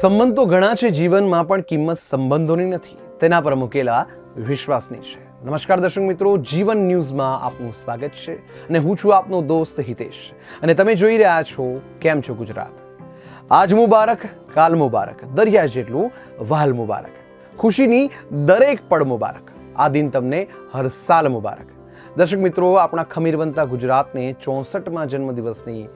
સંબંધ તો ઘણા છે, જીવનમાં પણ કિંમત સંબંધોની નથી. તેના પર મૂકેલા વિશ્વાસની છે. નમસ્કાર દર્શક મિત્રો, જીવન ન્યૂઝમાં આપનું સ્વાગત છે અને હું છું આપનો દોસ્ત હિતેશ. અને તમે જોઈ રહ્યા છો, કેમ છો ગુજરાત? આજ મુબારક, કાલ મુબારક, દરિયા જેટલું, વહાલ મુબારક. ખુશીની દરેક પળ મુબારક. આ દિન તમને હર સાલ મુબારક. દર્શક મિત્રો, આપણા ખમીરવંતા ગુજરાતને ચોસઠમાં જન્મદિવસની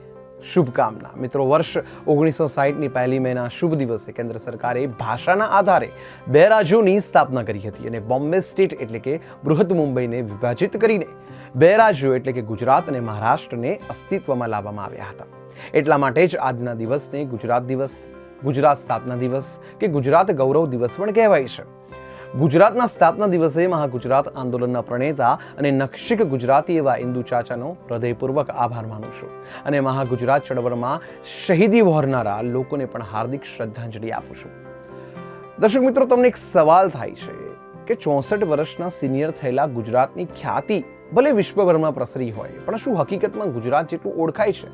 શુભકામના. મિત્રો, વર્ષ ઓગણીસો સાહીઠની પહેલી મેના શુભ દિવસે કેન્દ્ર સરકારે ભાષાના આધારે બે રાજ્યોની સ્થાપના કરી હતી અને બોમ્બે સ્ટેટ એટલે કે બૃહદ મુંબઈને વિભાજિત કરીને બે રાજ્યો એટલે કે ગુજરાત અને મહારાષ્ટ્રને અસ્તિત્વમાં લાવવામાં આવ્યા હતા. એટલા માટે જ આજના દિવસને ગુજરાત દિવસ, ગુજરાત સ્થાપના દિવસ કે ગુજરાત ગૌરવ દિવસ પણ કહેવાય છે. ગુજરાતના સ્થાપના દિવસે મહાગુજરાત આંદોલનના પ્રણેતા અને નક્ષિક ગુજરાતી એવા ઇન્દુ ચાચાનો હૃદયપૂર્વક આભાર માનું છું. અને મહાગુજરાત ચળવળમાં શહીદી વહોરનારા લોકોને પણ હાર્દિક શ્રદ્ધાંજલિ આપું છું. દર્શક મિત્રો, તમને એક સવાલ થાય છે કે ચોસઠ વર્ષના સિનિયર થયેલા ગુજરાતની ખ્યાતિ ભલે વિશ્વભરમાં પ્રસરી હોય, પણ શું હકીકતમાં ગુજરાત જેટલું ઓળખાય છે?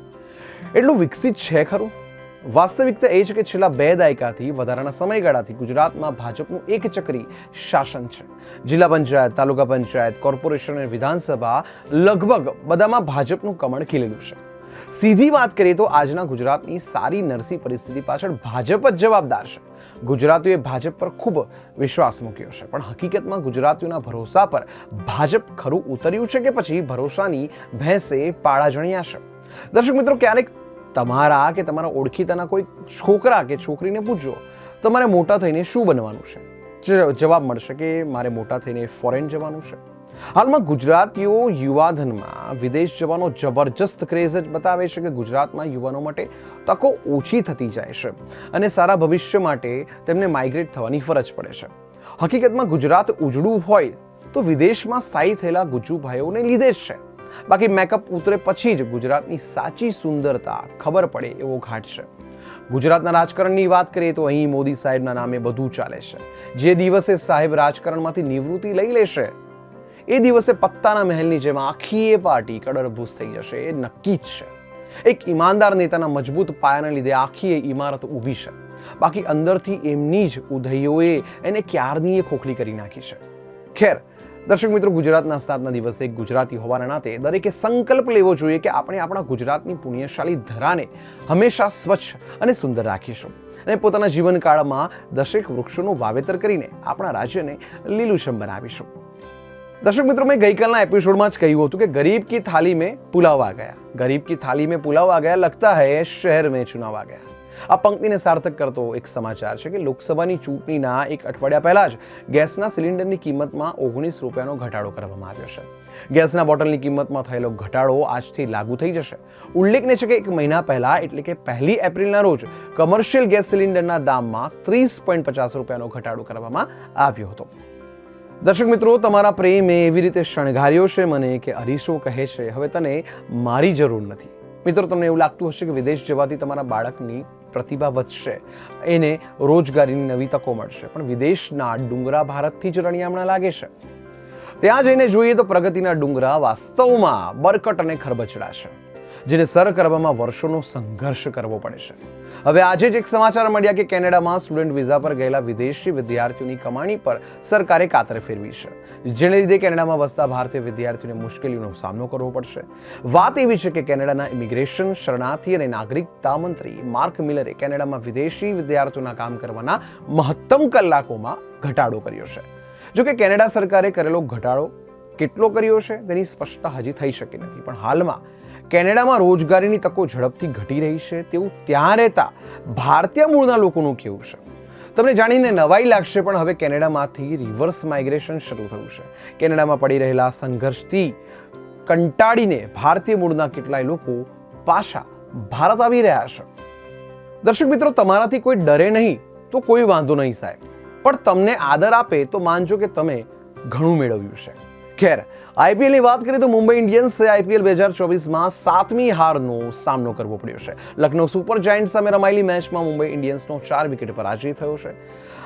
એટલું વિકસિત છે ખરું? વાસ્તવિકતા એ છે કે છેલ્લા બે દાયકાથી વધારાના સમયગાળાથી ગુજરાતમાં ભાજપનું એક ચક્રી શાસન છે. જિલ્લા પંચાયત, તાલુકા પંચાયત, કોર્પોરેશન અને વિધાનસભા લગભગ બધામાં ભાજપનું કમળ ખીલેલું છે. સીધી વાત કરીએ તો આજના ગુજરાતની સારી નરસી પરિસ્થિતિ પાછળ ભાજપ જ જવાબદાર છે. ગુજરાતીઓએ ભાજપ પર ખૂબ વિશ્વાસ મૂક્યો છે. પણ હકીકતમાં ગુજરાતીઓના ભરોસા પર ભાજપ ખરું ઉતર્યું છે કે પછી ભરોસાની ભેંસે પાળા જણ્યા છે? દર્શક મિત્રો, ક્યારેક તમારા કે તમારા ઓળખીતાના કોઈ છોકરા કે છોકરીને પૂછજો, તમારે મોટા થઈને શું બનવાનું છે? જવાબ મળશે કે મારે મોટા થઈને ફોરેન જવાનું છે. હાલમાં ગુજરાતીઓ યુવાધનમાં વિદેશ જવાનો જબરજસ્ત ક્રેઝ જ બતાવે છે કે ગુજરાતમાં યુવાનો માટે તકો ઓછી થતી જાય છે અને સારા ભવિષ્ય માટે તેમને માઇગ્રેટ થવાની ફરજ પડે છે. હકીકતમાં ગુજરાત ઉજળું હોય તો વિદેશમાં સ્થાયી થયેલા ગુજુભાઈઓને લીધે જ છે. બાકી મેકઅપ ઉતરે પછી જ ગુજરાતની સાચી સુંદરતા ખબર પડે એવો ઘાટ છે. ગુજરાતના રાજકારણની વાત કરીએ તો અહીં મોદી સાહેબના નામે બધું ચાલે છે. જે દિવસે સાહેબ રાજકારણમાંથી નિવૃત્તિ લઈ લેશે, એ દિવસે પત્તાના મહેલની જેમ આખી એ પાર્ટી કડરભૂસ થઈ જશે, એ નક્કી જ છે. એક ઈમાનદાર નેતાના મજબૂત પાયાના લીધે આખી એ ઇમારત ઊભી છે. બાકી અંદરથી એમની જ ઉધઈઓએ એને ક્યારની એ ખોખલી કરી નાખી છે? ખેર દર્શક મિત્રો, ગુજરાતના સ્થાપના દિવસે ગુજરાતી હોવાના નાતે દરેકે સંકલ્પ લેવો જોઈએ કે આપણે આપણા ગુજરાતની પુણ્યશાળી ધરાને હંમેશા સ્વચ્છ અને સુંદર રાખીશું. અને પોતાના જીવનકાળમાં દશેક વૃક્ષોનું વાવેતર કરીને આપણા રાજ્યને લીલુંછમ બનાવીશું દર્શક મિત્રો, મેં ગઈકાલના એપિસોડમાં જ કહ્યું હતું કે ગરીબ કી થાલી મેં પુલાવ આ ગયા. ગરીબ કી થાલી મેં પુલાવ આ ગયા, લગતા હૈ શહેર મેં ચુનાવ આ ગયા. આ પંક્તિને સાર્થક કરતો એક સમાચાર છે કે લોકસભાની ચૂંટણીના એક અઠવાડિયા પહેલા જ ગેસના સિલિન્ડરની કિંમતમાં ઓગણીસ રૂપિયાનો ઘટાડો કરવામાં આવ્યો છે. ગેસના બોટલની કિંમતમાં થયેલો ઘટાડો આજથી લાગુ થઈ જશે. ઉલ્લેખનીય છે કે એક મહિના પહેલા, એટલે કે પહેલી એપ્રિલના રોજ, કમર્શિયલ ગેસ સિલિન્ડરના દામમાં ત્રીસ પોઈન્ટ પચાસ રૂપિયાનો ઘટાડો કરવામાં આવ્યો હતો. દર્શક મિત્રો, તમારા પ્રેમે એવી રીતે શણગાર્યો છે મને કે અરીસો કહે છે. હવે તને મારી જરૂર નથી. મિત્રો, તમને એવું લાગતું હશે કે વિદેશ જવાથી તમારા બાળકની પ્રતિભા વધશે. એને રોજગારીની નવી તકો મળશે. પણ વિદેશના ડુંગરા ભારતથી જ રણિયામણા લાગે છે. ત્યાં જઈને જોઈએ તો પ્રગતિના ડુંગરા વાસ્તવમાં બરકટ અને ખરબચડા છે જેને સર કરવામાં વર્ષોનો સંઘર્ષ કરવો પડે છે. હવે આજે જ એક સમાચાર મળ્યા કે કેનેડામાં સ્ટુડન્ટ વિઝા પર ગયેલા વિદેશી વિદ્યાર્થીઓની કમાણી પર સરકારે કાતર ફેરવી છે. જેને લીધે કેનેડામાં વસતા ભારતીય વિદ્યાર્થીઓને મુશ્કેલીનો સામનો કરવો પડશે. વાત એવી છે કે કેનેડાના ઇમિગ્રેશન, શરણાર્થી અને નાગરિકતા મંત્રી માર્ક મિલરે કેનેડામાં વિદેશી વિદ્યાર્થીઓના કામ કરવાના મહત્તમ કલાકોમાં ઘટાડો કર્યો છે. જો કે કેનેડા સરકારે કરેલો ઘટાડો કેટલો કર્યો છે તેની સ્પષ્ટતા હજી થઈ શકી નથી. પણ હાલમાં કેનેડામાં રોજગારીની તકો ઝડપથી ઘટી રહી છે, તેવું ત્યાં રહેતા ભારતીય મૂળના લોકોનું કેવું છે. તમને જાણીને નવાઈ લાગશે, પણ હવે કેનેડામાંથી રિવર્સ માઇગ્રેશન શરૂ થયું છે. કેનેડામાં પડી રહેલા સંઘર્ષથી કંટાળીને ભારતીય મૂળના કેટલાય લોકો પાછા ભારત આવી રહ્યા છે. દર્શક મિત્રો, તમારાથી કોઈ ડરે નહીં, તો કોઈ વાંધો નહીં સાહેબ. પણ તમને આદર આપે તો માનજો કે તમે ઘણું મેળવ્યું છે. ખેર. આઈપીએલની વાત કરીએ તો મુંબઈ ઇન્ડિયન્સે આઈપીએલ બે હજાર ચોવીસમાં સાતમી હારનો સામનો કરવો પડ્યો છે. લખનૌ સુપર જાયન્ટ સામે રમાયેલી મેચમાં મુંબઈ ઇન્ડિયન્સનો ચાર વિકેટ પરાજય થયો છે.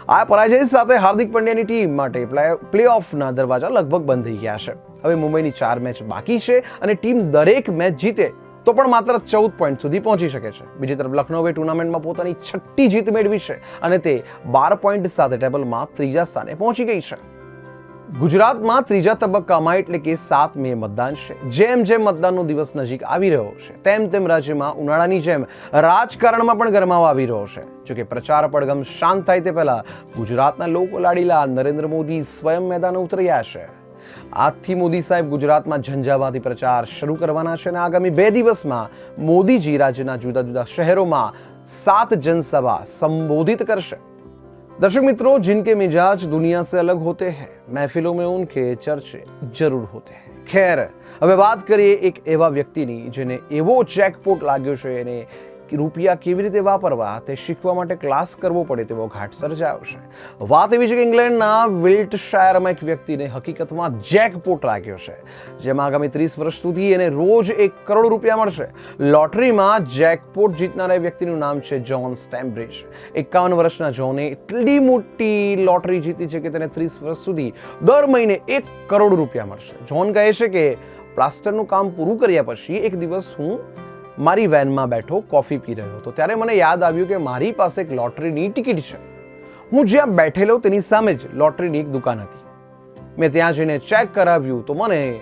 આ પરાજય સાથે હાર્દિક પંડ્યાની ટીમ માટે પ્લે ઓફના દરવાજા લગભગ બંધ થઈ ગયા છે. હવે મુંબઈની ચાર મેચ બાકી છે અને ટીમ દરેક મેચ જીતે તો પણ માત્ર ચૌદ પોઈન્ટ સુધી પહોંચી શકે છે. બીજી તરફ લખનૌએ ટુર્નામેન્ટમાં પોતાની છઠ્ઠી જીત મેળવી છે અને તે બાર પોઈન્ટ સાથે ટેબલમાં ત્રીજા સ્થાને પહોંચી ગઈ છે. ગુજરાતમાં ત્રીજા તબક્કામાં એટલે કે સાત મે મતદાન છે. જેમ જેમ મતદાનનો દિવસ નજીક આવી રહ્યો છે, તેમ તેમ રાજ્યમાં ઉનાળાની જેમ રાજકારણમાં પણ ગરમાવો આવી રહ્યો છે. જોકે પ્રચાર પડગમ શાંત થાય તે પહેલા ગુજરાતના લોકો લાડીલા નરેન્દ્ર મોદી સ્વયં મેદાને ઉતર્યા છે. આજથી મોદી સાહેબ ગુજરાતમાં ઝંઝાવાતી પ્રચાર શરૂ કરવાના છે અને આગામી બે દિવસમાં મોદીજી રાજ્યના જુદા જુદા શહેરોમાં સાત જનસભા સંબોધિત કરશે. दर्शक मित्रों जिनके मिजाज दुनिया से अलग होते हैं महफिलों में उनके चर्चे जरूर होते हैं ખેર હવે વાત કરીએ એક એવા વ્યક્તિની જેને એવો જેકપોટ લાગ્યો છે એને કે રૂપિયા કેવી રીતે વાપરવા તે શીખવા માટે ક્લાસ કરવો પડે તેવો ઘાટ સર્જાવશે વાત એવી છે કે ઇંગ્લેન્ડના વિલ્ટશાયરમાં એક વ્યક્તિને હકીકતમાં જેકપોટ લાગ્યો છે, જેમાં આગામી ત્રીસ વર્ષ સુધી એને રોજ એક કરોડ રૂપિયા મળશે. લોટરીમાં જેકપોટ જીતનારા વ્યક્તિનું નામ છે જ્હોન સ્ટેમ્બ્રિજ. એકાવન વર્ષના જ્હોને એટલી મોટી લોટરી જીતી છે કે તેને ત્રીસ વર્ષ સુધી દર મહિને એક કરોડ રૂપિયા મળશે. જ્હોન કહે છે કે પ્લાસ્ટરનું કામ પૂરું કર્યા પછી એક દિવસ હું મારી વેનમાં બેઠો કોફી પી રહ્યો હતો. ત્યારે મને યાદ આવ્યું કે મારી પાસે એક લોટરીની ટિકિટ છે. હું જ્યાં બેઠેલો તેની સામે જ લોટરીની એક દુકાન હતી. મેં ત્યાં જઈને ચેક કરાવ્યું તો મને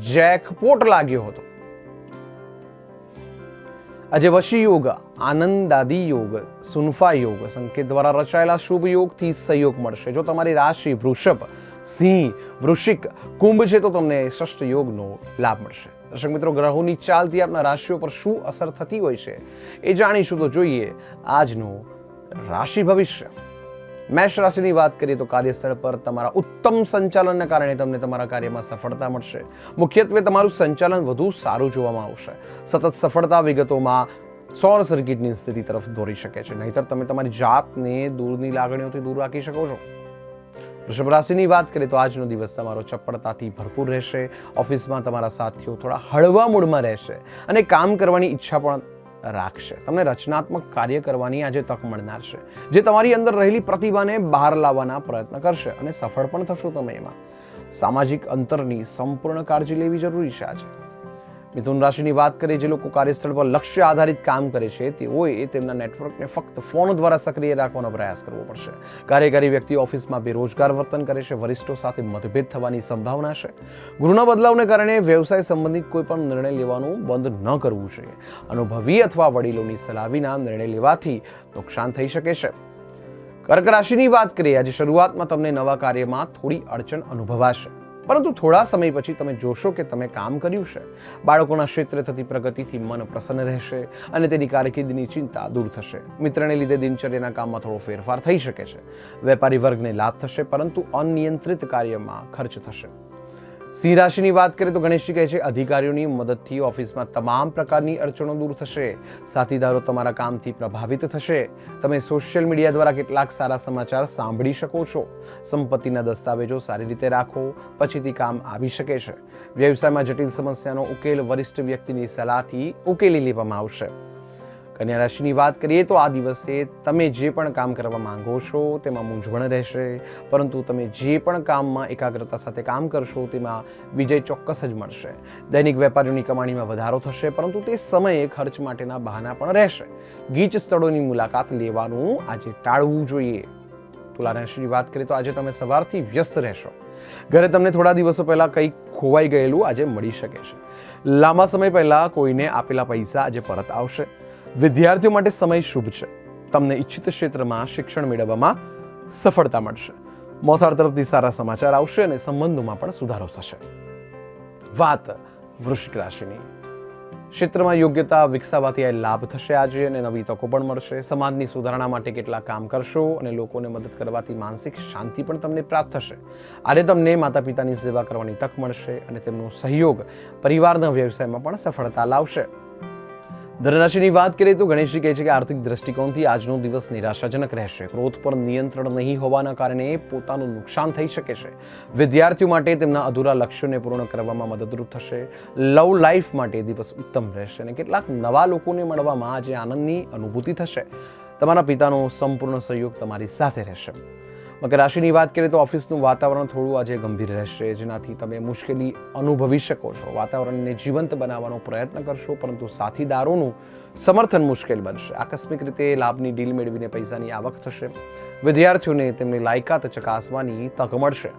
જેકપોટ લાગ્યો હતો. આજે વશી યોગ, આનંદાદી યોગ, સુનફા યોગ, સંકેત દ્વારા રચાયેલા શુભ યોગથી સહયોગ મળશે. જો તમારી રાશિ વૃષભ, સિંહ, વૃશ્ચિક, કુંભ છે તો તમને ષષ્ઠ યોગનો લાભ મળશે. દર્શક મિત્રો, ગ્રહોની ચાલથી આપના રાશિઓ પર શું અસર થતી હોય છે એ જાણીશું તો જોઈએ આજનું રાશિ ભવિષ્ય. મેષ રાશિની વાત કરીએ તો કાર્યસ્થળ પર તમારા ઉત્તમ સંચાલનને કારણે તમને તમારા કાર્યમાં સફળતા મળશે. મુખ્યત્વે તમારું સંચાલન વધુ સારું જોવામાં આવશે. સતત સફળતા વિગતોમાં સૌર સર્કિટની સ્થિતિ તરફ દોરી શકે છે. નહીતર તમે તમારી જાતને દૂરની લાગણીઓથી દૂર રાખી શકો છો. વૃષભ રાશિની વાત કરીએ તો આજનો દિવસ તમારો ચપળતાથી ભરપૂર રહેશે. ઓફિસમાં તમારા સાથીઓ થોડા હળવા મૂડમાં રહેશે અને કામ કરવાની ઈચ્છા પણ રાખશે. તમને રચનાત્મક કાર્ય કરવાની આજે તક મળનાર છે, જે તમારી અંદર રહેલી પ્રતિભાને બહાર લાવવાના પ્રયત્ન કરશે અને સફળ પણ થશો તમે એમાં. સામાજિક અંતરની સંપૂર્ણ કાળજી લેવી જરૂરી છે આજે. મિથુન રાશિની વાત કરીએ, જે લોકો કાર્યસ્થળ પર લક્ષ્ય આધારિત કામ કરે છે, તેઓએ તેમના નેટવર્કને ફક્ત ફોન દ્વારા સક્રિય રાખવાનો પ્રયાસ કરવો પડશે. કાર્યકારી વ્યક્તિ ઓફિસમાં બેરોજગાર વર્તન કરે છે, વરિષ્ઠો સાથે મતભેદ થવાની સંભાવના છે. ગૃહના બદલાવને કારણે વ્યવસાય સંબંધિત કોઈ પણ નિર્ણય લેવાનું બંધ ન કરવું જોઈએ. અનુભવી અથવા વડીલોની સલાહ વિના નિર્ણય લેવાથી નુકસાન થઈ શકે છે. કર્ક રાશિની વાત કરીએ, આજે શરૂઆતમાં તમને નવા કાર્યમાં થોડી અડચણ અનુભવાશે. પરંતુ થોડા સમય પછી તમે જોશો કે તમે કામ કર્યું છે. બાળકોના ક્ષેત્રે થતી પ્રગતિથી મન પ્રસન્ન રહેશે અને તેની કારકિર્દીની ચિંતા દૂર થશે. મિત્રને લીધે દિનચર્યાના કામમાં થોડો ફેરફાર થઈ શકે છે. વેપારી વર્ગને લાભ થશે, પરંતુ અનિયંત્રિત કાર્યમાં ખર્ચ થશે. સિંહ રાશિની વાત કરીએ તો ગણેશજી કહે છે, અધિકારીઓની મદદથી ઓફિસમાં તમામ પ્રકારની અડચણો દૂર થશે. સાથીદારો તમારા કામથી પ્રભાવિત થશે. તમે સોશિયલ મીડિયા દ્વારા કેટલાક સારા સમાચાર સાંભળી શકો છો. સંપત્તિના દસ્તાવેજો સારી રીતે રાખો. પછીથી કામ આવી શકે છે. વ્યવસાયમાં જટિલ સમસ્યાનો ઉકેલ વરિષ્ઠ વ્યક્તિની સલાહથી ઉકેલી લેવામાં આવશે. કન્યા રાશિની વાત કરીએ તો આ દિવસે તમે જે પણ કામ કરવા માંગો છો તેમાં મૂંઝવણ રહેશે. પરંતુ તમે જે પણ કામમાં એકાગ્રતા સાથે કામ કરશો તેમાં વિજય ચોક્કસ જ મળશે. દૈનિક વેપારીઓની કમાણીમાં વધારો થશે, પરંતુ તે સમયે ખર્ચ માટેના બહાના પણ રહેશે. ગીચ સ્થળોની મુલાકાત લેવાનું આજે ટાળવું જોઈએ. તુલા રાશિની વાત કરીએ તો આજે તમે સવારથી વ્યસ્ત રહેશો. ઘરે તમને થોડા દિવસો પહેલાં કંઈક ખોવાઈ ગયેલું આજે મળી શકે છે. લાંબા સમય પહેલાં કોઈને આપેલા પૈસા આજે પરત આવશે. વિદ્યાર્થીઓ માટે સમય શુભ છે. તમને ઈચ્છિત ક્ષેત્રમાં શિક્ષણ મેળવવામાં સફળતા મળશે. મોસાળ તરફથી સારા સમાચાર આવશે અને સંબંધોમાં પણ સુધારો થશે. વાત વૃશ્ચિક રાશિની. ક્ષેત્રમાં યોગ્યતા વિકસાવવાથી આ લાભ થશે આજે અને નવી તકો પણ મળશે. સમાજની સુધારણા માટે કેટલા કામ કરશો અને લોકોને મદદ કરવાથી માનસિક શાંતિ પણ તમને પ્રાપ્ત થશે. આજે તમને માતા પિતાની સેવા કરવાની તક મળશે અને તેમનો સહયોગ પરિવારના વ્યવસાયમાં પણ સફળતા લાવશે. ધનરાશિની વાત કરીએ તો ગણેશજી કહે છે કે આર્થિક દ્રષ્ટિકોણથી આજનો દિવસ નિરાશાજનક રહેશે. ક્રોધ પર નિયંત્રણ નહીં હોવાના કારણે પોતાનું નુકસાન થઈ શકે છે. વિદ્યાર્થીઓ માટે તેમના અધૂરા લક્ષ્યોને પૂર્ણ કરવામાં મદદરૂપ થશે. લવ લાઈફ માટે દિવસ ઉત્તમ રહેશે અને કેટલાક નવા લોકોને મળવામાં આજે આનંદની અનુભૂતિ થશે. તમારા પિતાનો સંપૂર્ણ સહયોગ તમારી સાથે રહેશે. મકર રાશિની વાત કરીએ તો ઓફિસનું વાતાવરણ થોડું આજે ગંભીર રહેશે. જેનાથી તમે મુશ્કેલી અનુભવી શકો છો. વાતાવરણને જીવંત બનાવવાનો પ્રયત્ન કરશો, પરંતુ સાથીદારોનું સમર્થન મુશ્કેલ બનશે. આકસ્મિક રીતે લાભની ડીલ મેળવીને પૈસાની આવક થશે. વિદ્યાર્થીઓને તેમની લાયકાત ચકાસવાની તક મળશે.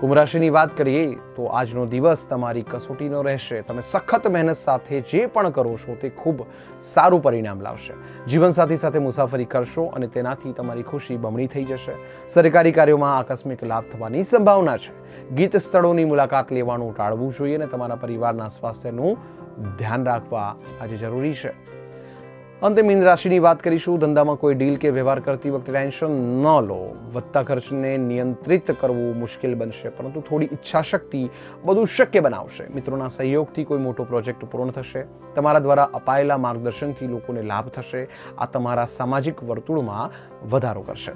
કુંભ રાશિની વાત કરીએ તો આજનો દિવસ તમારી કસોટીનો રહેશે. તમે સખત મહેનત સાથે જે પણ કરો છો તે ખૂબ સારું પરિણામ લાવશે. જીવનસાથી સાથે મુસાફરી કરશો અને તેનાથી તમારી ખુશી બમણી થઈ જશે. સરકારી કાર્યોમાં આકસ્મિક લાભ થવાની સંભાવના છે. ગીત સ્થળોની મુલાકાત લેવાનું ટાળવું જોઈએ અને તમારા પરિવારના સ્વાસ્થ્યનું ધ્યાન રાખવા આજે જરૂરી છે. અંતે મીન રાશિની વાત કરીશું. ધંધામાં કોઈ ડીલ કે વ્યવહાર કરતી વખતે ટેન્શન ન લો. વધતા ખર્ચને નિયંત્રિત કરવું મુશ્કેલ બનશે, પરંતુ થોડી ઈચ્છાશક્તિ બધું શક્ય બનાવશે. મિત્રોના સહયોગથી કોઈ મોટો પ્રોજેક્ટ પૂર્ણ થશે. તમારા દ્વારા અપાયેલા માર્ગદર્શનથી લોકોને લાભ થશે. આ તમારા સામાજિક વર્તુળમાં વધારો કરશે.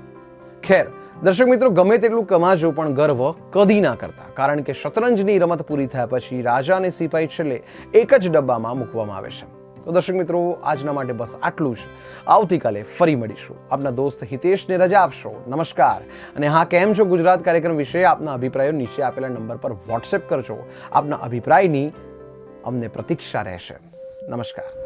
ખેર, દર્શક મિત્રો, ગમે તેટલું કમાજો, પણ ગર્વ કદી ના કરતા. કારણ કે શતરંજની રમત પૂરી થયા પછી રાજા અને સિપાહી છેલ્લે એક જ ડબ્બામાં મૂકવામાં આવે છે. તો દર્શક મિત્રો, આજના માટે બસ આટલું જ. આવતીકાલે ફરી મળીશું. આપના દોસ્ત હિતેશને રજા આપશો. નમસ્કાર. અને હા, કેમ છો? ગુજરાત કાર્યક્રમ વિશે આપના અભિપ્રાયો નીચે આપેલા નંબર પર વોટ્સએપ કરજો. આપના અભિપ્રાયની અમને પ્રતીક્ષા રહેશે. નમસ્કાર.